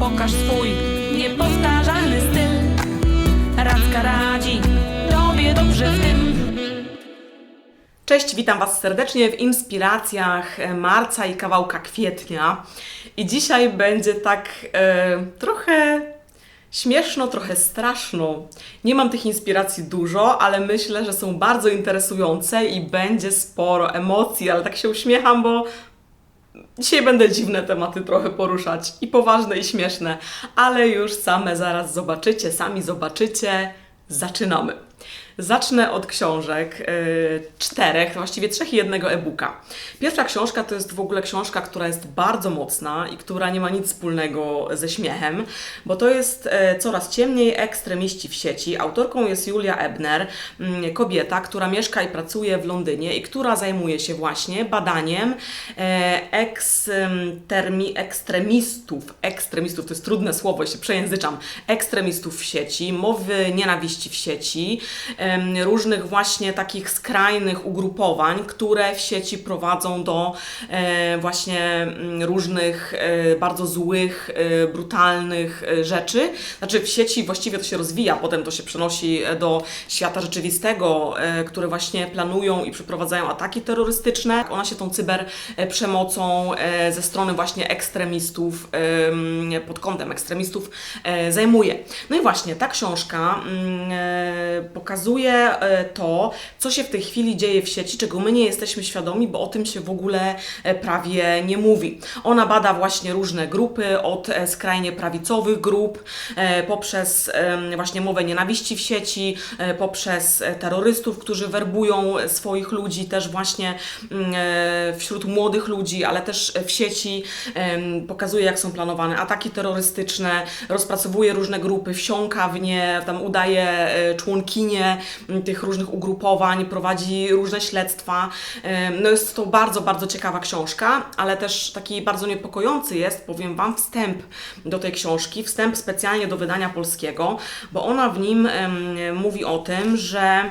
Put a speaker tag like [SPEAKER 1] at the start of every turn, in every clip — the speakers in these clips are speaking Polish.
[SPEAKER 1] Pokaż swój niepowtarzalny styl. Radzka radzi tobie dobrze w tym.
[SPEAKER 2] Cześć, witam Was serdecznie w inspiracjach marca i kawałka kwietnia. I dzisiaj będzie tak e, trochę śmieszno, trochę straszno. Nie mam tych inspiracji dużo, ale myślę, że są bardzo interesujące i będzie sporo emocji, ale tak się uśmiecham, bo Dzisiaj będę dziwne tematy trochę poruszać i poważne i śmieszne, ale już same zaraz zobaczycie, sami zobaczycie. Zaczynamy. Zacznę od książek, yy, czterech, właściwie trzech i jednego e-booka. Pierwsza książka to jest w ogóle książka, która jest bardzo mocna i która nie ma nic wspólnego ze śmiechem, bo to jest e, Coraz ciemniej ekstremiści w sieci. Autorką jest Julia Ebner, mm, kobieta, która mieszka i pracuje w Londynie i która zajmuje się właśnie badaniem e, ekstermi, ekstremistów, ekstremistów, to jest trudne słowo, się przejęzyczam, ekstremistów w sieci, mowy nienawiści w sieci, em, różnych właśnie takich skrajnych ugrupowań, które w sieci prowadzą do e, właśnie mm, różnych e, bardzo złych, e, brutalnych rzeczy. Znaczy w sieci właściwie to się rozwija, potem to się przenosi do świata rzeczywistego, które właśnie planują i przeprowadzają ataki terrorystyczne. Ona się tą cyberprzemocą ze strony właśnie ekstremistów, em, pod kątem ekstremistów zajmuje. No i właśnie ta książka mm, pokazuje e, to, co się w tej chwili dzieje w sieci, czego my nie jesteśmy świadomi, bo o tym się w ogóle e, prawie nie mówi. Ona bada właśnie różne grupy, od e, skrajnie prawicowych grup, poprzez właśnie mowę nienawiści w sieci, poprzez terrorystów, którzy werbują swoich ludzi też właśnie mm, wśród młodych ludzi, ale też w sieci pokazuje, jak są planowane ataki terrorystyczne, rozpracowuje różne grupy, wsiąka w nie, tam udaje członkinie tych różnych ugrupowań, prowadzi różne śledztwa. No jest to bardzo, bardzo ciekawa książka, ale też taki bardzo niepokojący jest, powiem Wam, wstęp do tej książki, wstęp specjalnie do wydania polskiego, bo ona w nim mówi o tym, że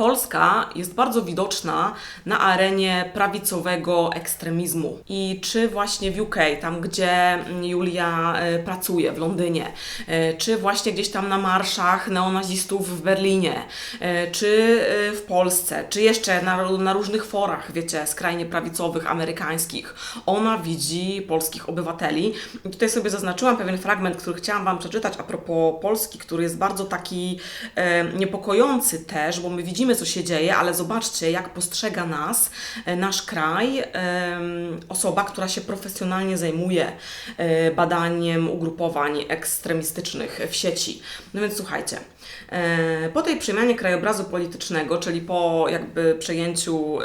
[SPEAKER 2] Polska jest bardzo widoczna na arenie prawicowego ekstremizmu. I czy właśnie w UK, tam gdzie Julia e, pracuje, w Londynie, e, czy właśnie gdzieś tam na marszach neonazistów w Berlinie, e, czy w Polsce, czy jeszcze na, na różnych forach, wiecie, skrajnie prawicowych, amerykańskich, ona widzi polskich obywateli. I tutaj sobie zaznaczyłam pewien fragment, który chciałam Wam przeczytać a propos Polski, który jest bardzo taki e, niepokojący też, bo my widzimy, co się dzieje, ale zobaczcie, jak postrzega nas, e, nasz kraj, osoba, która się profesjonalnie zajmuje e, badaniem ugrupowań ekstremistycznych w sieci. No więc słuchajcie, e, po tej przemianie krajobrazu politycznego, czyli po jakby przejęciu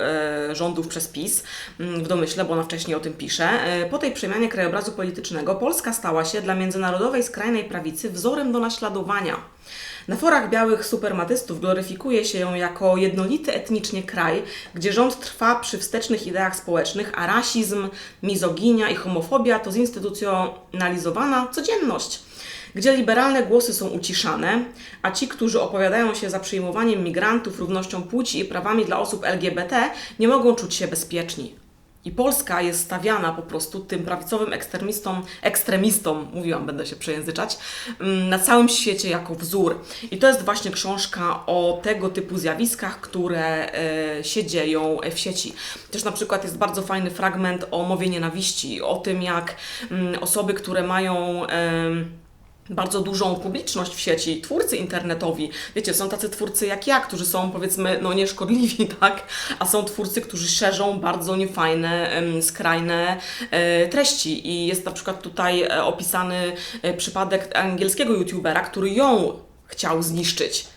[SPEAKER 2] rządów przez PiS mm, w domyśle, bo ona wcześniej o tym pisze, po tej przemianie krajobrazu politycznego Polska stała się dla międzynarodowej skrajnej prawicy wzorem do naśladowania. Na forach białych supermatystów gloryfikuje się ją jako jednolity etnicznie kraj, gdzie rząd trwa przy wstecznych ideach społecznych, a rasizm, mizoginia i homofobia to zinstytucjonalizowana codzienność. Gdzie liberalne głosy są uciszane, a ci, którzy opowiadają się za przyjmowaniem migrantów, równością płci i prawami dla osób LGBT, nie mogą czuć się bezpieczni. I Polska jest stawiana po prostu tym prawicowym ekstremistom, ekstremistom, mówiłam, będę się przejęzyczać, mm, na całym świecie jako wzór. I to jest właśnie książka o tego typu zjawiskach, które e, się dzieją w sieci. Też na przykład jest bardzo fajny fragment o mowie nienawiści, o tym jak mm, osoby, które mają... bardzo dużą publiczność w sieci, twórcy internetowi. Wiecie, są tacy twórcy jak ja, którzy są powiedzmy, no nieszkodliwi, tak? A są twórcy, którzy szerzą bardzo niefajne, skrajne e, treści. I jest na przykład tutaj e, opisany e, przypadek angielskiego youtubera, który ją chciał zniszczyć.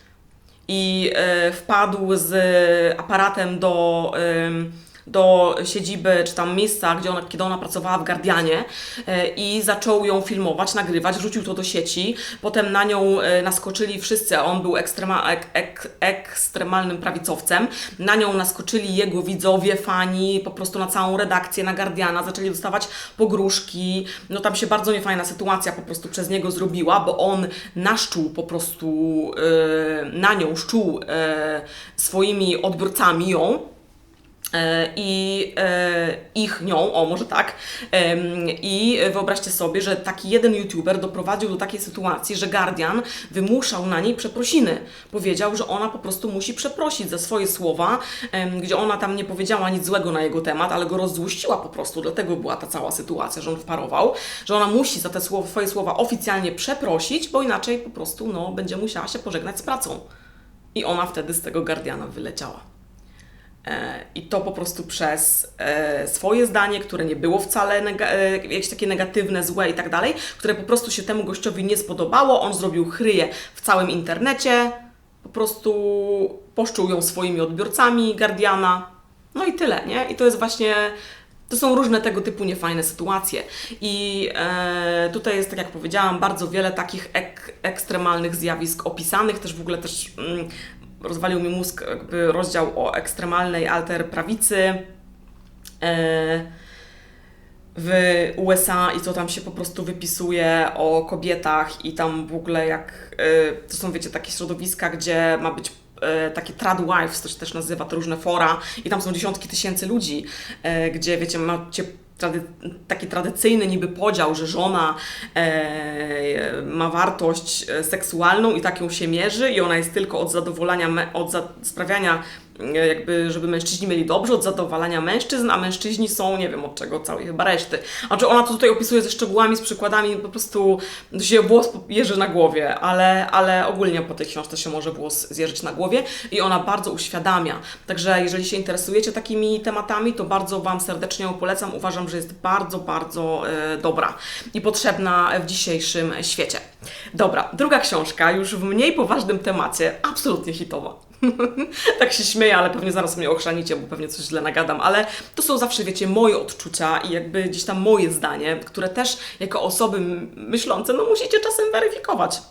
[SPEAKER 2] I wpadł z aparatem do. Do siedziby, czy tam miejsca, gdzie ona, kiedy ona pracowała w Guardianie e, i zaczął ją filmować, nagrywać, rzucił to do sieci, potem na nią e, naskoczyli wszyscy, a on był ekstrema, ek, ek, ekstremalnym prawicowcem, na nią naskoczyli jego widzowie, fani, po prostu na całą redakcję, na Guardiana, zaczęli dostawać pogróżki, no tam się bardzo niefajna sytuacja po prostu przez niego zrobiła, bo on naszczuł po prostu e, na nią, szczuł e, swoimi odbiorcami ją, i e, ich, nią, o może tak. I wyobraźcie sobie, że taki jeden youtuber doprowadził do takiej sytuacji, że Guardian wymuszał na niej przeprosiny. Powiedział, że ona po prostu musi przeprosić za swoje słowa, gdzie ona tam nie powiedziała nic złego na jego temat, ale go rozzłościła po prostu. Dlatego była ta cała sytuacja, że on wparował, że ona musi za te słowa, swoje słowa oficjalnie przeprosić, bo inaczej po prostu no, będzie musiała się pożegnać z pracą. I ona wtedy z tego Guardiana wyleciała. E, I to po prostu przez e, swoje zdanie, które nie było wcale e, jakieś takie negatywne, złe i tak dalej, które po prostu się temu gościowi nie spodobało. On zrobił chryję w całym internecie, po prostu poszczuł ją swoimi odbiorcami Guardiana. No i tyle, nie? I to jest właśnie. To są różne tego typu niefajne sytuacje. I e, tutaj jest, tak jak powiedziałam, bardzo wiele takich ek, ekstremalnych zjawisk opisanych, też w ogóle też mm, rozwalił mi mózg jakby rozdział o ekstremalnej alter prawicy e, w USA i co tam się po prostu wypisuje o kobietach i tam w ogóle jak e, to są wiecie takie środowiska, gdzie ma być e, takie trad wives, to się też nazywa, to różne fora i tam są dziesiątki tysięcy ludzi, gdzie wiecie, macie trady, taki tradycyjny niby podział, że żona e, ma wartość e, seksualną i tak ją się mierzy i ona jest tylko od zadowolenia, od za, sprawiania jakby, żeby mężczyźni mieli dobrze, od zadowalania mężczyzn, a mężczyźni są, nie wiem od czego, całej chyba reszty. A czy ona to tutaj opisuje ze szczegółami, z przykładami, po prostu się włos jeży na głowie, ale, ale ogólnie po tej książce się może włos zjeżyć na głowie i ona bardzo uświadamia. Także jeżeli się interesujecie takimi tematami, to bardzo Wam serdecznie ją polecam. Uważam, że jest bardzo, bardzo e, dobra i potrzebna w dzisiejszym świecie. Dobra, druga książka, już w mniej poważnym temacie, absolutnie hitowa. tak się śmieję, ale pewnie zaraz mnie ochrzanicie, bo pewnie coś źle nagadam, ale to są zawsze, wiecie, moje odczucia i jakby gdzieś tam moje zdanie, które też jako osoby myślące, no musicie czasem weryfikować.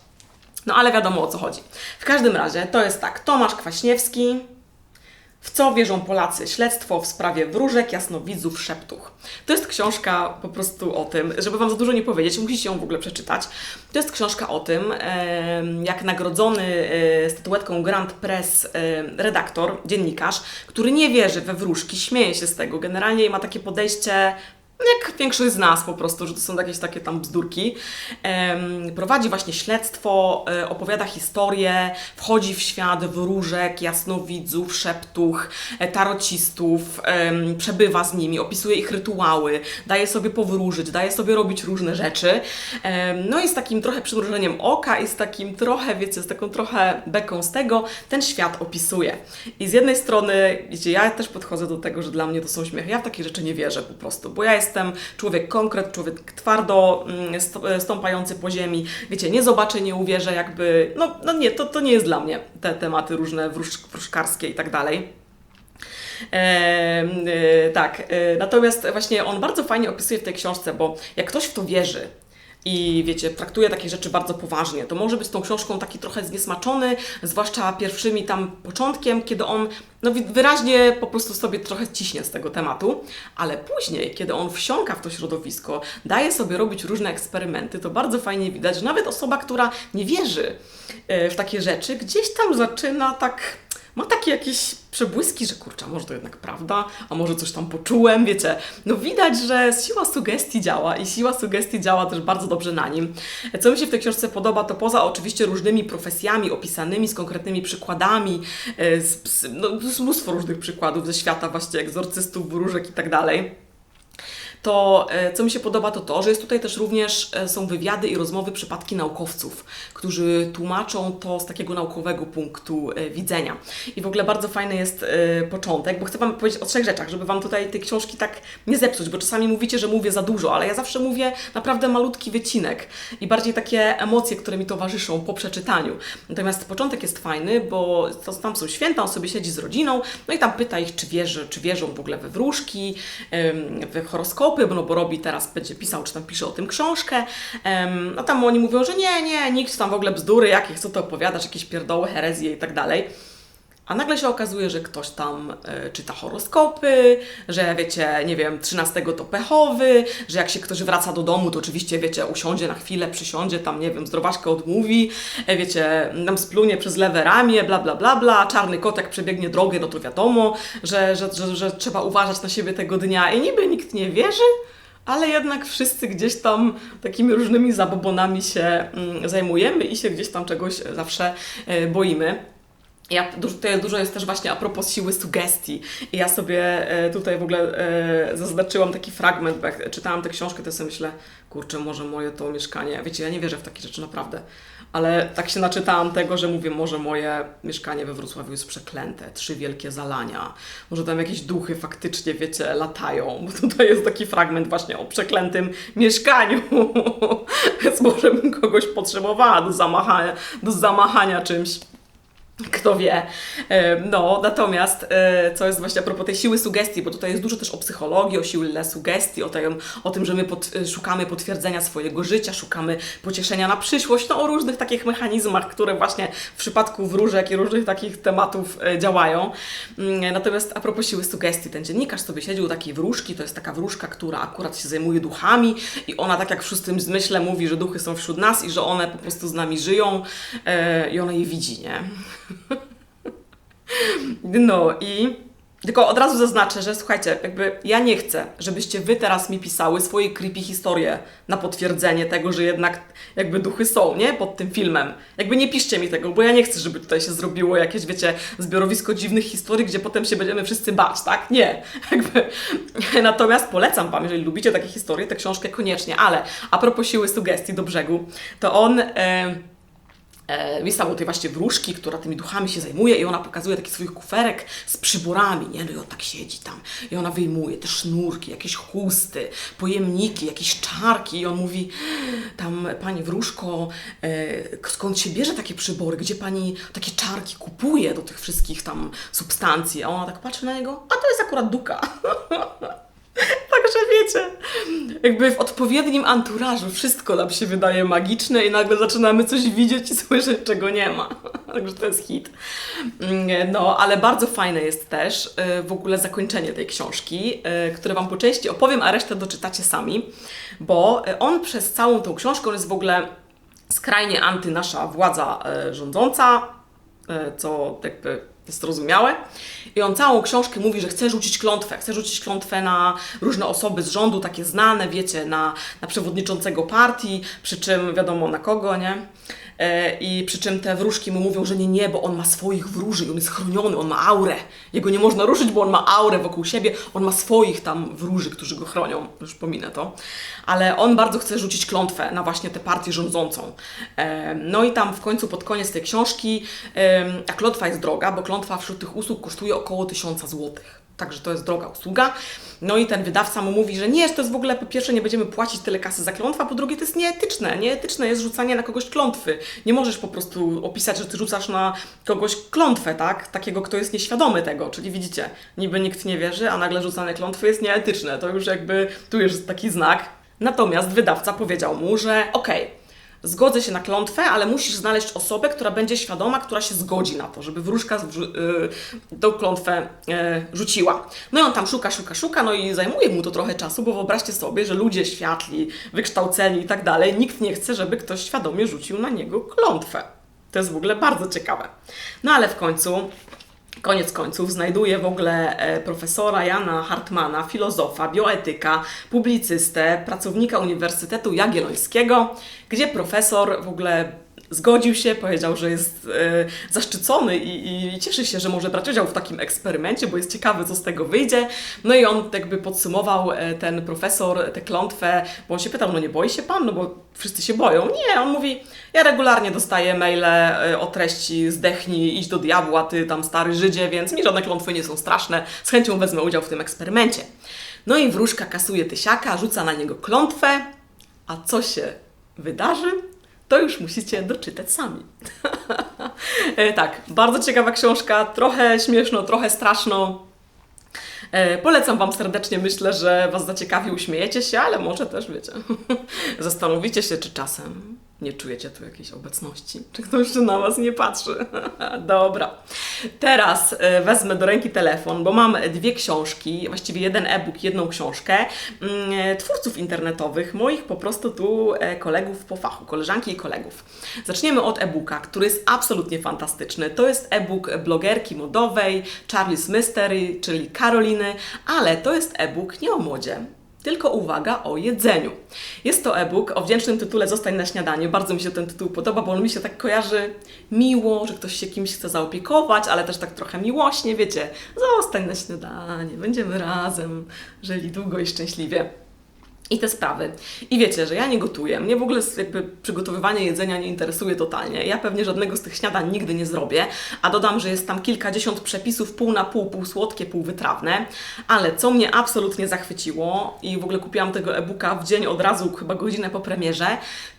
[SPEAKER 2] No ale wiadomo o co chodzi. W każdym razie to jest tak, Tomasz Kwaśniewski, w co wierzą Polacy? Śledztwo w sprawie wróżek, jasnowidzów, szeptuch. To jest książka po prostu o tym, żeby Wam za dużo nie powiedzieć, musicie ją w ogóle przeczytać. To jest książka o tym, jak nagrodzony e, statuetką Grand Press redaktor, dziennikarz, który nie wierzy we wróżki, śmieje się z tego. Generalnie ma takie podejście jak większość z nas po prostu, że to są jakieś takie tam bzdurki. Prowadzi właśnie śledztwo, e, opowiada historię, wchodzi w świat wróżek, jasnowidzów, szeptuch, e, tarocistów, przebywa z nimi, opisuje ich rytuały, daje sobie powróżyć, daje sobie robić różne rzeczy. No i z takim trochę przymrużeniem oka i z takim trochę, wiecie, z taką trochę beką z tego, ten świat opisuje. I z jednej strony, wiecie, ja też podchodzę do tego, że dla mnie to są śmiechy. Ja w takie rzeczy nie wierzę po prostu, bo ja jestem człowiek konkret, człowiek twardo mm, sto- stąpający po ziemi. Wiecie, nie zobaczę, nie uwierzę, jakby, no, no nie, to, to nie jest dla mnie te tematy różne wróż, wróżkarskie i tak dalej. Em, y, tak, y, natomiast właśnie on bardzo fajnie opisuje w tej książce, bo jak ktoś w to wierzy, i wiecie, traktuje takie rzeczy bardzo poważnie, to może być z tą książką taki trochę zniesmaczony, zwłaszcza pierwszymi tam początkiem, kiedy on no, wyraźnie po prostu sobie trochę ciśnie z tego tematu, ale później, kiedy on wsiąka w to środowisko, daje sobie robić różne eksperymenty, to bardzo fajnie widać, że nawet osoba, która nie wierzy e, w takie rzeczy, gdzieś tam zaczyna tak ma takie jakieś przebłyski, że kurczę, może to jednak prawda, a może coś tam poczułem, wiecie. No widać, że siła sugestii działa i siła sugestii działa też bardzo dobrze na nim. Co mi się w tej książce podoba, to poza oczywiście różnymi profesjami opisanymi, z konkretnymi przykładami, e, z, z, no, jest mnóstwo różnych przykładów ze świata właśnie egzorcystów, wróżek i tak dalej to e, co mi się podoba, to to, że jest tutaj też również e, są wywiady i rozmowy, przypadki naukowców, którzy tłumaczą to z takiego naukowego punktu e, widzenia. I w ogóle bardzo fajny jest początek, bo chcę Wam powiedzieć o trzech rzeczach, żeby Wam tutaj tej książki tak nie zepsuć, bo czasami mówicie, że mówię za dużo, ale ja zawsze mówię naprawdę malutki wycinek i bardziej takie emocje, które mi towarzyszą po przeczytaniu. Natomiast początek jest fajny, bo tam są święta, on sobie siedzi z rodziną, no i tam pyta ich, czy, wierzy, czy wierzą w ogóle we wróżki, w horoskopy, bo no bo robi teraz, będzie pisał, czy tam pisze o tym książkę. Em, no tam oni mówią, że nie, nie, nikt tam w ogóle bzdury, jakich co to opowiadasz, jakieś pierdoły, herezje i tak dalej. A nagle się okazuje, że ktoś tam e, czyta horoskopy, że wiecie, nie wiem, 13 to pechowy, że jak się ktoś wraca do domu, to oczywiście, wiecie, usiądzie na chwilę, przysiądzie, tam, nie wiem, zdrowaśkę odmówi, e, wiecie, nam splunie przez lewe ramię, bla, bla, bla, bla, czarny kotek przebiegnie drogę, no to wiadomo, że, że, że, że trzeba uważać na siebie tego dnia i niby nikt nie wierzy, ale jednak wszyscy gdzieś tam takimi różnymi zabobonami się mm, zajmujemy i się gdzieś tam czegoś zawsze e, boimy. Ja, tutaj dużo jest też właśnie a propos siły sugestii. I ja sobie e, tutaj w ogóle e, zaznaczyłam taki fragment, bo jak czytałam tę książkę, to sobie myślę, kurczę, może moje to mieszkanie. Wiecie, ja nie wierzę w takie rzeczy naprawdę. Ale tak się naczytałam tego, że mówię, może moje mieszkanie we Wrocławiu jest przeklęte, trzy wielkie zalania. Może tam jakieś duchy faktycznie, wiecie, latają. Bo tutaj jest taki fragment właśnie o przeklętym mieszkaniu. Więc może bym kogoś potrzebowała do zamachania, do zamachania czymś. Kto wie. No, natomiast, e, co jest właśnie a propos tej siły sugestii, bo tutaj jest dużo też o psychologii, o siłę sugestii, o tym, o tym że my pod, e, szukamy potwierdzenia swojego życia, szukamy pocieszenia na przyszłość, no o różnych takich mechanizmach, które właśnie w przypadku wróżek i różnych takich tematów e, działają. Mm, Natomiast a propos siły sugestii, ten dziennikarz sobie siedził takiej wróżki, to jest taka wróżka, która akurat się zajmuje duchami i ona tak jak w szóstym zmyśle mówi, że duchy są wśród nas i że one po prostu z nami żyją i ona je widzi, nie? No i tylko od razu zaznaczę, że słuchajcie, jakby ja nie chcę, żebyście wy teraz mi pisały swoje creepy historie na potwierdzenie tego, że jednak jakby duchy są, nie? Pod tym filmem. Jakby nie piszcie mi tego, bo ja nie chcę, żeby tutaj się zrobiło jakieś, wiecie, zbiorowisko dziwnych historii, gdzie potem się będziemy wszyscy bać, tak? Nie. Jakby. Natomiast polecam wam, jeżeli lubicie takie historie, tę książkę koniecznie, ale a propos siły sugestii do brzegu, to on... E, e, jest tam o tej właśnie wróżki, która tymi duchami się zajmuje i ona pokazuje taki swój kuferek z przyborami, nie? No i on tak siedzi tam i ona wyjmuje te sznurki, jakieś chusty, pojemniki, jakieś czarki i on mówi tam, pani wróżko, e, skąd się bierze takie przybory, gdzie pani takie czarki kupuje do tych wszystkich tam substancji? A ona tak patrzy na niego, a to jest akurat duka. Także wiecie, jakby w odpowiednim anturażu wszystko nam się wydaje magiczne i nagle zaczynamy coś widzieć i słyszeć, czego nie ma. Także to jest hit. Mm, No, ale bardzo fajne jest też e, w ogóle zakończenie tej książki, e, które Wam po części opowiem, a resztę doczytacie sami, bo e, on przez całą tą książkę, jest w ogóle skrajnie anty nasza władza rządząca, co jakby jest zrozumiałe. I on całą książkę mówi, że chce rzucić klątwę. Chce rzucić klątwę na różne osoby z rządu, takie znane, wiecie, na, na przewodniczącego partii, przy czym wiadomo na kogo, nie? E, I przy czym te wróżki mu mówią, że nie, nie, bo on ma swoich wróży i on jest chroniony, on ma aurę. Jego nie można ruszyć, bo on ma aurę wokół siebie, on ma swoich tam wróży, którzy go chronią. Już pominę to. Ale on bardzo chce rzucić klątwę na właśnie tę partię rządzącą. E, No i tam w końcu pod koniec tej książki, a klątwa jest droga, bo klątwa wśród tych usług kosztuje około 1000 złotych. Także to jest droga usługa. No i ten wydawca mu mówi, że nie, że to jest w ogóle po pierwsze nie będziemy płacić tyle kasy za klątwę, a po drugie to jest nieetyczne. Nieetyczne jest rzucanie na kogoś klątwy. Nie możesz po prostu opisać, że ty rzucasz na kogoś klątwę, tak? Takiego, kto jest nieświadomy tego. Czyli widzicie, niby nikt nie wierzy, a nagle rzucanie klątwy jest nieetyczne. To już jakby, tu jest taki znak. Natomiast wydawca powiedział mu, że okej, Zgodzę się na klątwę, ale musisz znaleźć osobę, która będzie świadoma, która się zgodzi na to, żeby wróżka y, tą klątwę y, rzuciła. No i on tam szuka, szuka, szuka, no i zajmuje mu to trochę czasu, bo wyobraźcie sobie, że ludzie światli, wykształceni i tak dalej, nikt nie chce, żeby ktoś świadomie rzucił na niego klątwę. To jest w ogóle bardzo ciekawe. No ale w końcu Koniec końców znajduje w ogóle e, profesora Jana Hartmana, filozofa, bioetyka, publicystę, pracownika Uniwersytetu Jagiellońskiego, gdzie profesor w ogóle zgodził się, powiedział, że jest e, zaszczycony i, i, cieszy się, że może brać udział w takim eksperymencie, bo jest ciekawy, co z tego wyjdzie. No i on jakby podsumował e, ten profesor tę klątwę, bo on się pytał, no nie boi się pan, no bo wszyscy się boją. Nie, on mówi, ja regularnie dostaję maile e, o treści zdechnij, idź do diabła, ty tam stary Żydzie, więc mi żadne klątwy nie są straszne, z chęcią wezmę udział w tym eksperymencie. No i wróżka kasuje tysiaka, rzuca na niego klątwę, a co się wydarzy? To już musicie doczytać sami. E, tak, bardzo ciekawa książka, trochę śmieszno, trochę straszno. E, Polecam Wam serdecznie, myślę, że Was zaciekawi, uśmiejecie się, ale może też wiecie. Zastanowicie się, czy czasem Nie czujecie tu jakiejś obecności? Czy ktoś tu na Was nie patrzy? Dobra. Teraz e, wezmę do ręki telefon, bo mam dwie książki, właściwie jeden e-book, jedną książkę mm, e, twórców internetowych, moich po prostu tu e, kolegów po fachu, koleżanki i kolegów. Zaczniemy od e-booka, który jest absolutnie fantastyczny. To jest e-book blogerki modowej Charlie's Mystery, czyli Karoliny, ale to jest e-book nie o modzie, tylko uwaga o jedzeniu. Jest to e-book o wdzięcznym tytule Zostań na śniadanie. Bardzo mi się ten tytuł podoba, bo on mi się tak kojarzy miło, że ktoś się kimś chce zaopiekować, ale też tak trochę miłośnie, wiecie, zostań na śniadanie, będziemy razem, żyli długo i szczęśliwie. I te sprawy. I wiecie, że ja nie gotuję. Mnie w ogóle jakby przygotowywanie jedzenia nie interesuje totalnie. Ja pewnie żadnego z tych śniadań nigdy nie zrobię, a dodam, że jest tam kilkadziesiąt przepisów, pół na pół, pół słodkie, pół wytrawne. Ale co mnie absolutnie zachwyciło i w ogóle kupiłam tego e-booka w dzień od razu, chyba godzinę po premierze,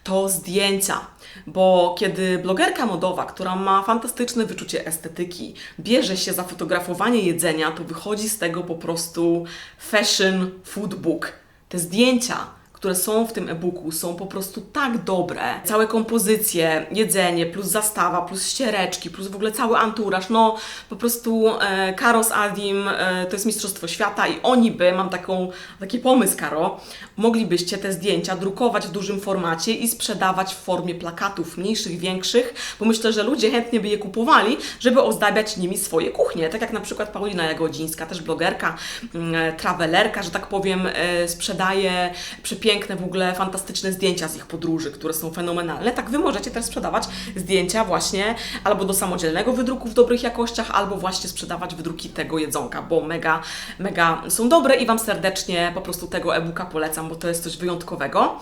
[SPEAKER 2] to zdjęcia. Bo kiedy blogerka modowa, która ma fantastyczne wyczucie estetyki, bierze się za fotografowanie jedzenia, to wychodzi z tego po prostu fashion food book te zdjęcia, które są w tym e-booku, są po prostu tak dobre. Całe kompozycje, jedzenie, plus zastawa, plus ściereczki, plus w ogóle cały anturaż. No, po prostu e, Karo z Adim e, to jest Mistrzostwo Świata i oni by, mam taką, taki pomysł, Karo, moglibyście te zdjęcia drukować w dużym formacie i sprzedawać w formie plakatów mniejszych, większych, bo myślę, że ludzie chętnie by je kupowali, żeby ozdabiać nimi swoje kuchnie. Tak jak na przykład Paulina Jagodzińska, też blogerka, mm, travelerka, że tak powiem, e, sprzedaje przepiękne, w ogóle fantastyczne zdjęcia z ich podróży, które są fenomenalne. Tak Wy możecie też sprzedawać zdjęcia właśnie albo do samodzielnego wydruku w dobrych jakościach, albo właśnie sprzedawać wydruki tego jedzonka, bo mega, mega są dobre i Wam serdecznie po prostu tego e-booka polecam, bo to jest coś wyjątkowego.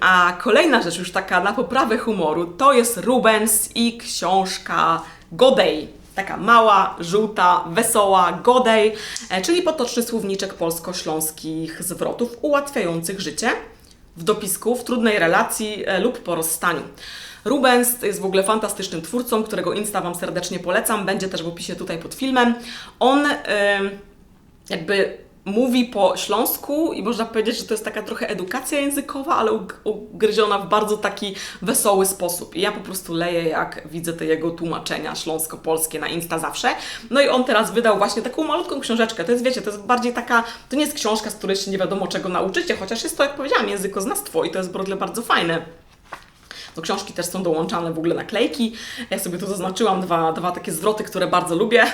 [SPEAKER 2] A kolejna rzecz, już taka na poprawę humoru, to jest Rubens i książka Godej. Taka mała, żółta, wesoła, godej, e, czyli potoczny słowniczek polsko-śląskich zwrotów ułatwiających życie w dopisku, w trudnej relacji e, lub po rozstaniu. Rubens jest w ogóle fantastycznym twórcą, którego Insta Wam serdecznie polecam, będzie też w opisie tutaj pod filmem. On em, jakby mówi po śląsku i można powiedzieć, że to jest taka trochę edukacja językowa, ale ug- ugryziona w bardzo taki wesoły sposób. I ja po prostu leję, jak widzę te jego tłumaczenia śląsko-polskie na Insta zawsze. No i on teraz wydał właśnie taką malutką książeczkę. To jest, wiecie, to jest bardziej taka, to nie jest książka, z której się nie wiadomo czego nauczycie, chociaż jest to, jak powiedziałam, językoznawstwo i to jest w bardzo fajne. Do książki też są dołączane w ogóle naklejki. Ja sobie tu zaznaczyłam dwa, dwa takie zwroty, które bardzo lubię.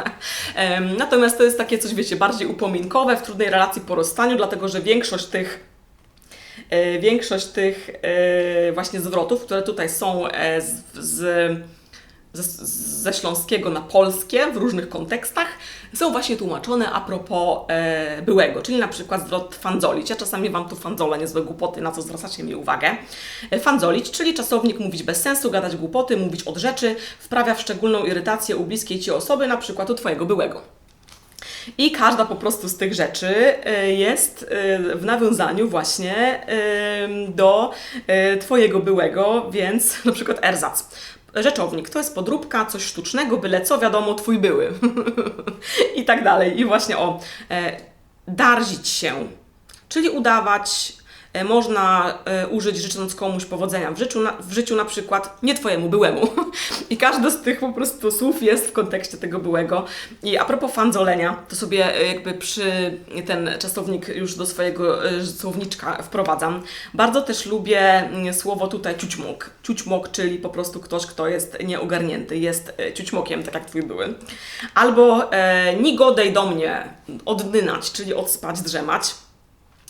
[SPEAKER 2] Natomiast to jest takie coś, wiecie, bardziej upominkowe w trudnej relacji po rozstaniu, dlatego że większość tych e, większość tych e, właśnie zwrotów, które tutaj są e, z, z, ze, ze śląskiego na polskie w różnych kontekstach, są właśnie tłumaczone a propos e, byłego, czyli na przykład zwrot fandzolić. Ja czasami Wam tu fandzole, niezłe głupoty, na co zwracacie mi uwagę. E, fandzolić, czyli czasownik mówić bez sensu, gadać głupoty, mówić od rzeczy, wprawia w szczególną irytację u bliskiej Ci osoby, na przykład u Twojego byłego. I każda po prostu z tych rzeczy y, jest y, w nawiązaniu właśnie y, do Twojego byłego, więc na przykład erzac. Rzeczownik to jest podróbka, coś sztucznego, byle co wiadomo, twój były. I tak dalej. I właśnie o, e, darzić się, czyli udawać, można e, użyć życząc komuś powodzenia w życiu, na, w życiu na przykład nie twojemu byłemu. I każde z tych po prostu słów jest w kontekście tego byłego. I a propos fandzolenia, to sobie e, jakby przy ten czasownik już do swojego e, słowniczka wprowadzam. Bardzo też lubię mm, słowo tutaj ciućmok. Ciućmok, czyli po prostu ktoś, kto jest nieogarnięty, jest e, ciućmokiem, tak jak twój były. Albo e, ni godej do mnie, oddynać, czyli odspać, drzemać.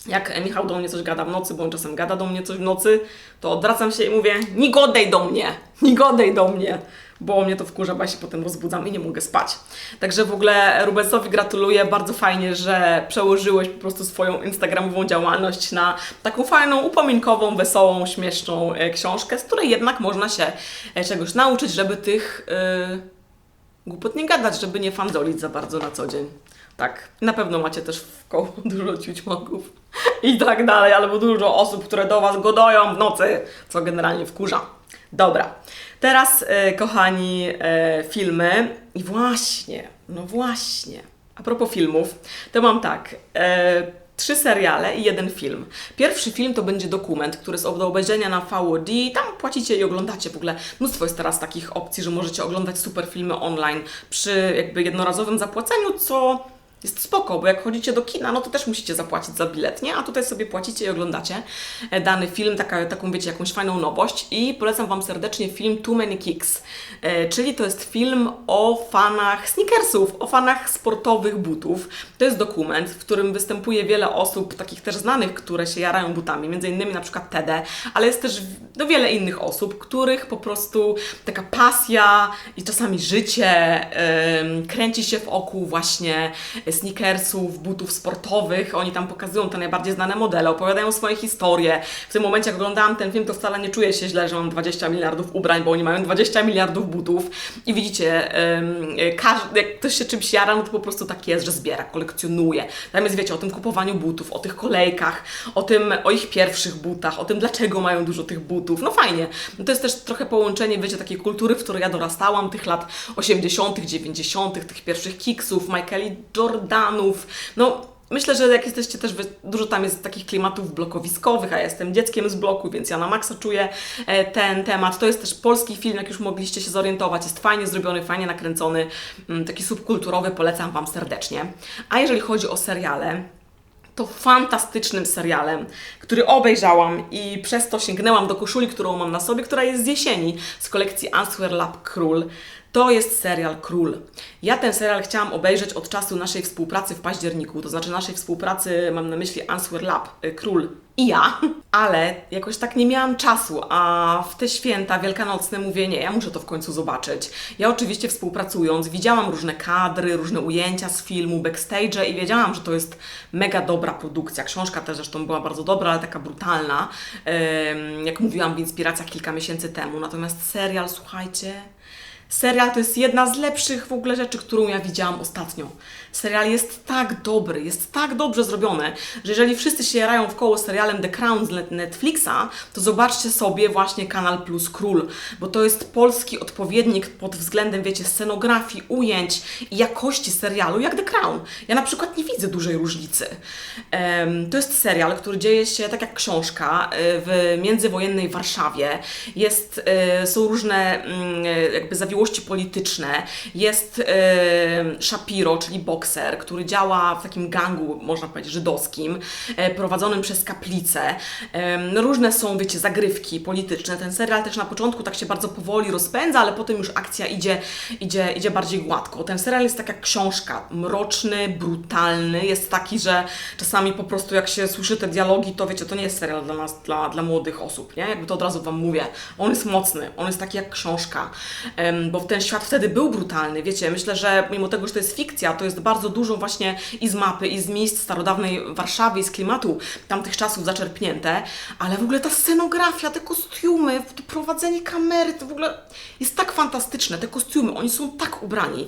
[SPEAKER 2] Jak Michał do mnie coś gada w nocy, bo on czasem gada do mnie coś w nocy, to odwracam się i mówię, nie godej do mnie, nie godej do mnie, bo mnie to wkurza, bo ja potem rozbudzam i nie mogę spać. Także w ogóle Rubensowi gratuluję, bardzo fajnie, że przełożyłeś po prostu swoją instagramową działalność na taką fajną, upominkową, wesołą, śmieszną e, książkę, z której jednak można się e, czegoś nauczyć, żeby tych e, głupot nie gadać, żeby nie fandzolić za bardzo na co dzień. Tak, na pewno macie też w koło dużo ciućmogów i tak dalej, albo dużo osób, które do Was godoją w nocy, co generalnie wkurza. Dobra, teraz e, kochani e, filmy i właśnie, no właśnie, a propos filmów, to mam tak, e, trzy seriale i jeden film. Pierwszy film to będzie dokument, który jest do obejrzenia na VOD. Tam płacicie i oglądacie w ogóle. Mnóstwo jest teraz takich opcji, że możecie oglądać super filmy online przy jakby jednorazowym zapłaceniu, co jest spoko, bo jak chodzicie do kina, no to też musicie zapłacić za bilet, nie? A tutaj sobie płacicie i oglądacie e, dany film, taka, taką wiecie, jakąś fajną nowość i polecam Wam serdecznie film Too Many Kicks, e, czyli to jest film o fanach sneakersów, o fanach sportowych butów. To jest dokument, w którym występuje wiele osób, takich też znanych, które się jarają butami, między innymi na przykład Tede, ale jest też no, wiele innych osób, których po prostu taka pasja i czasami życie kręci się w oku właśnie sneakersów, butów sportowych. Oni tam pokazują te najbardziej znane modele, opowiadają swoje historie. W tym momencie, jak oglądałam ten film, to wcale nie czuję się źle, że mam 20 miliardów ubrań, bo oni mają 20 miliardów butów. I widzicie, em, każdy, jak ktoś się czymś jara, no to po prostu tak jest, że zbiera, kolekcjonuje. Tam jest, wiecie, o tym kupowaniu butów, o tych kolejkach, o tym, o ich pierwszych butach, o tym, dlaczego mają dużo tych butów. No fajnie. No to jest też trochę połączenie, wiecie, takiej kultury, w której ja dorastałam, tych lat 80., 90., tych pierwszych kiksów, Michaeli Jordanów. No, Myślę, że jak jesteście też, dużo tam jest takich klimatów blokowiskowych, a ja jestem dzieckiem z bloku, więc ja na maksa czuję e, ten temat. To jest też polski film, jak już mogliście się zorientować. Jest fajnie zrobiony, fajnie nakręcony, mm, taki subkulturowy, polecam Wam serdecznie. A jeżeli chodzi o seriale, to fantastycznym serialem, który obejrzałam i przez to sięgnęłam do koszuli, którą mam na sobie, która jest z jesieni, z kolekcji Answer Lab Król. To jest serial Król. Ja ten serial chciałam obejrzeć od czasu naszej współpracy w październiku, to znaczy naszej współpracy, mam na myśli Answer Lab y, Król i ja, ale jakoś tak nie miałam czasu, a w te święta wielkanocne mówię, nie, ja muszę to w końcu zobaczyć. Ja oczywiście współpracując, widziałam różne kadry, różne ujęcia z filmu, backstage i wiedziałam, że to jest mega dobra produkcja. Książka też zresztą była bardzo dobra, ale taka brutalna, jak mówiłam w inspiracjach kilka miesięcy temu. Natomiast serial, słuchajcie, Serial to jest jedna z lepszych w ogóle rzeczy, którą ja widziałam ostatnio. Serial jest tak dobry, jest tak dobrze zrobiony, że jeżeli wszyscy się jarają w koło serialem The Crown z Net- Netflixa, to zobaczcie sobie właśnie Kanal Plus Król, bo to jest polski odpowiednik pod względem, wiecie, scenografii, ujęć i jakości serialu, jak The Crown. Ja na przykład nie widzę dużej różnicy. To jest serial, który dzieje się tak jak książka y, w międzywojennej Warszawie. Jest, y, są różne mm, jakby zawiłości polityczne. Jest Shapiro, czyli bokser, który działa w takim gangu, można powiedzieć, żydowskim, e, prowadzonym przez kaplicę. Różne są, wiecie, zagrywki polityczne. Ten serial też na początku tak się bardzo powoli rozpędza, ale potem już akcja idzie, idzie, idzie bardziej gładko. Ten serial jest tak jak książka, mroczny, brutalny, jest taki, że czasami po prostu jak się słyszy te dialogi, to wiecie, to nie jest serial dla nas, dla, dla młodych osób, nie? Jakby to od razu Wam mówię. On jest mocny, on jest taki jak książka, bo ten świat wtedy był brutalny, wiecie, myślę, że mimo tego, że to jest fikcja, to jest bardzo dużo właśnie i z mapy, i z miejsc starodawnej Warszawy, i z klimatu tamtych czasów zaczerpnięte, ale w ogóle ta scenografia, te kostiumy, to prowadzenie kamery, to w ogóle jest tak fantastyczne, te kostiumy, oni są tak ubrani.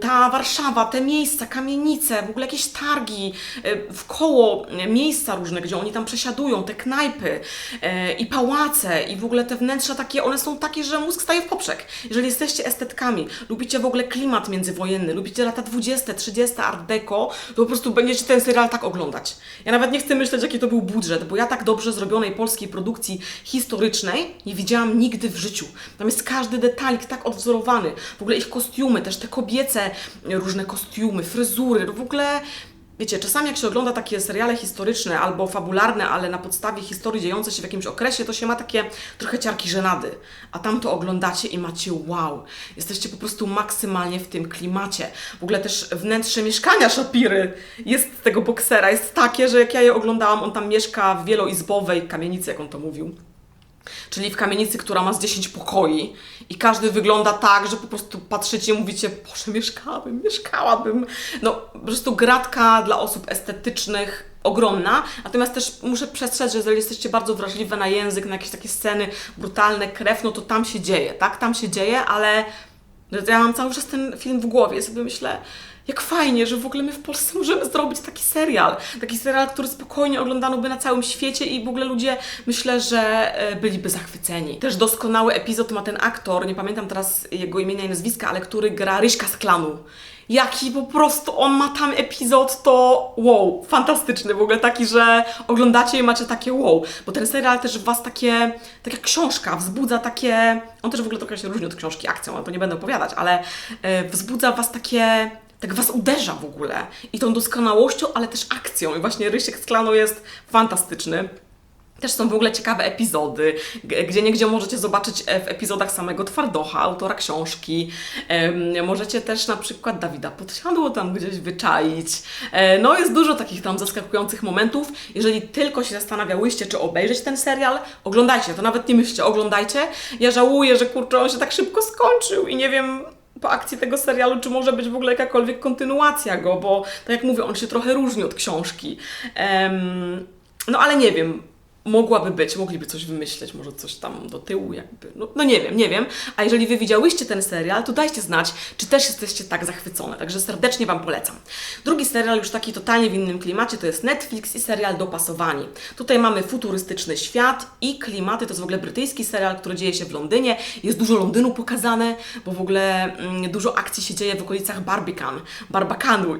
[SPEAKER 2] Ta Warszawa, te miejsca, kamienice, w ogóle jakieś targi, e, w koło e, miejsca różne, gdzie oni tam przesiadują, te knajpy e, i pałace i w ogóle te wnętrza takie, one są takie, że mózg staje w poprzek. Jeżeli jesteście estetkami, lubicie w ogóle klimat międzywojenny, lubicie lata 20, 30, art deco, to po prostu będziecie ten serial tak oglądać. Ja nawet nie chcę myśleć, jaki to był budżet, bo ja tak dobrze zrobionej polskiej produkcji historycznej nie widziałam nigdy w życiu. Tam jest każdy detalik tak odwzorowany. W ogóle ich kostiumy, też te kobiece różne kostiumy, fryzury, w ogóle Wiecie, czasami jak się ogląda takie seriale historyczne albo fabularne, ale na podstawie historii dziejące się w jakimś okresie, to się ma takie trochę ciarki żenady. A tam to oglądacie i macie wow. Jesteście po prostu maksymalnie w tym klimacie. W ogóle też wnętrze mieszkania Szapiry jest tego boksera, jest takie, że jak ja je oglądałam, on tam mieszka w wieloizbowej kamienicy, jak on to mówił. Czyli w kamienicy, która ma z 10 pokoi i każdy wygląda tak, że po prostu patrzycie i mówicie, Boże, mieszkałabym, mieszkałabym. No, po prostu gratka dla osób estetycznych ogromna, natomiast też muszę przestrzec, że jeżeli jesteście bardzo wrażliwe na język, na jakieś takie sceny brutalne, krew, no to tam się dzieje, tak? Tam się dzieje, ale że ja mam cały czas ten film w głowie sobie myślę, jak fajnie, że w ogóle my w Polsce możemy zrobić taki serial. Taki serial, który spokojnie oglądano by na całym świecie i w ogóle ludzie, myślę, że e, byliby zachwyceni. Też doskonały epizod ma ten aktor, nie pamiętam teraz jego imienia i nazwiska, ale który gra Ryśka z klanu. jaki po prostu on ma tam epizod, to wow, fantastyczny w ogóle, taki, że oglądacie i macie takie wow, bo ten serial też w Was takie, taka książka, wzbudza takie, on też w ogóle trochę się różni od książki akcją, ale to nie będę opowiadać, ale e, wzbudza w Was takie, tak Was uderza w ogóle i tą doskonałością, ale też akcją i właśnie Rysiek z Klanu jest fantastyczny. Też są w ogóle ciekawe epizody, gdzie niegdzie możecie zobaczyć e, w epizodach samego Twardocha, autora książki. Możecie też na przykład Dawida Podsiadło tam gdzieś wyczaić. E, no jest dużo takich tam zaskakujących momentów. Jeżeli tylko się zastanawiałyście, czy obejrzeć ten serial, oglądajcie, to nawet nie myślcie, oglądajcie. Ja żałuję, że kurczę, on się tak szybko skończył i nie wiem po akcji tego serialu, czy może być w ogóle jakakolwiek kontynuacja go, bo tak jak mówię, on się trochę różni od książki. Em, no ale nie wiem, mogłaby być, mogliby coś wymyśleć, może coś tam do tyłu jakby, no, no nie wiem, nie wiem. A jeżeli Wy widziałyście ten serial, to dajcie znać, czy też jesteście tak zachwycone, także serdecznie Wam polecam. Drugi serial już taki totalnie w innym klimacie to jest Netflix i serial Dopasowani. Tutaj mamy futurystyczny świat i klimaty, to jest w ogóle brytyjski serial, który dzieje się w Londynie, jest dużo Londynu pokazane, bo w ogóle mm, dużo akcji się dzieje w okolicach Barbican,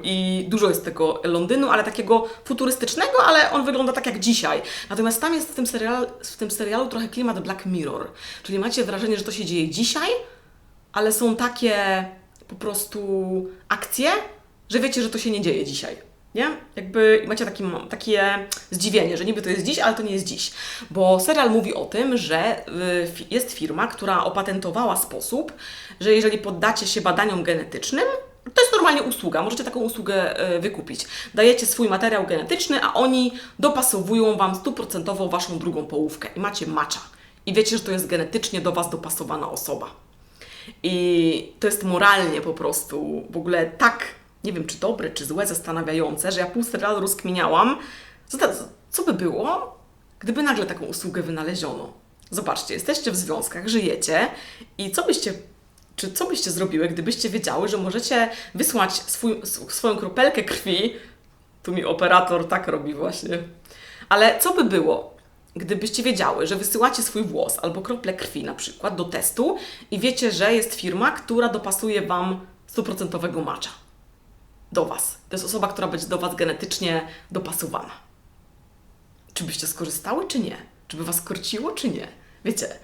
[SPEAKER 2] i dużo jest tego Londynu, ale takiego futurystycznego, ale on wygląda tak jak dzisiaj. Natomiast tam jest w tym, serial, w tym serialu trochę klimat Black Mirror, czyli macie wrażenie, że to się dzieje dzisiaj, ale są takie po prostu akcje, że wiecie, że to się nie dzieje dzisiaj. Nie? Jakby macie taki, takie zdziwienie, że niby to jest dziś, ale to nie jest dziś. Bo serial mówi o tym, że y, jest firma, która opatentowała sposób, że jeżeli poddacie się badaniom genetycznym, to jest normalnie usługa, możecie taką usługę y, wykupić. Dajecie swój materiał genetyczny, a oni dopasowują Wam stuprocentowo Waszą drugą połówkę i macie macza. I wiecie, że to jest genetycznie do Was dopasowana osoba. I to jest moralnie po prostu w ogóle tak, nie wiem czy dobre, czy złe, zastanawiające, że ja pół serialu rozkminiałam, co, co by było, gdyby nagle taką usługę wynaleziono. Zobaczcie, jesteście w związkach, żyjecie i co byście, czy co byście zrobiły, gdybyście wiedziały, że możecie wysłać swój, sw- swoją kropelkę krwi, tu mi operator tak robi właśnie, ale co by było, gdybyście wiedziały, że wysyłacie swój włos albo krople krwi na przykład do testu i wiecie, że jest firma, która dopasuje Wam stuprocentowego macza do Was. To jest osoba, która będzie do Was genetycznie dopasowana. Czy byście skorzystały, czy nie? Czy by Was korciło, czy nie? Wiecie,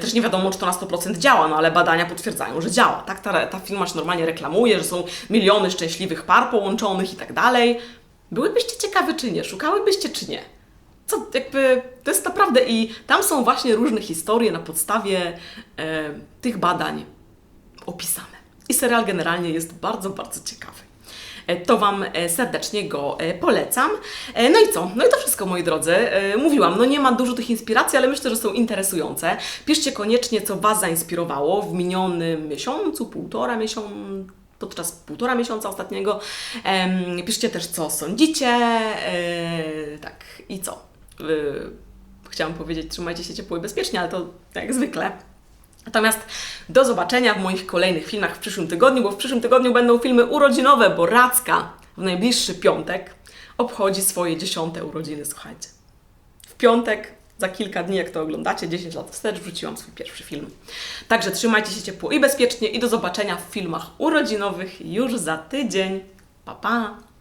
[SPEAKER 2] też nie wiadomo, czy to na 100% działa, no ale badania potwierdzają, że działa. Tak, ta, ta firma się normalnie reklamuje, że są miliony szczęśliwych par połączonych i tak dalej. Byłybyście ciekawe, czy nie? Szukałybyście, czy nie? co jakby to jest naprawdę i tam są właśnie różne historie na podstawie e, tych badań opisane. I serial generalnie jest bardzo, bardzo ciekawy. E, To Wam e, serdecznie go e, polecam. No i co? No i to wszystko, moi drodzy. Mówiłam, no nie ma dużo tych inspiracji, ale myślę, że są interesujące. Piszcie koniecznie, co Was zainspirowało w minionym miesiącu, półtora miesiąca podczas półtora miesiąca ostatniego. Piszcie też, co sądzicie. Tak, i co? Chciałam powiedzieć, trzymajcie się ciepło i bezpiecznie, ale to jak zwykle. Natomiast do zobaczenia w moich kolejnych filmach w przyszłym tygodniu, bo w przyszłym tygodniu będą filmy urodzinowe, bo Racka w najbliższy piątek obchodzi swoje dziesiąte urodziny, słuchajcie. W piątek, za kilka dni, jak to oglądacie, 10 lat wstecz, wrzuciłam swój pierwszy film. Także trzymajcie się ciepło i bezpiecznie i do zobaczenia w filmach urodzinowych już za tydzień. Pa, pa!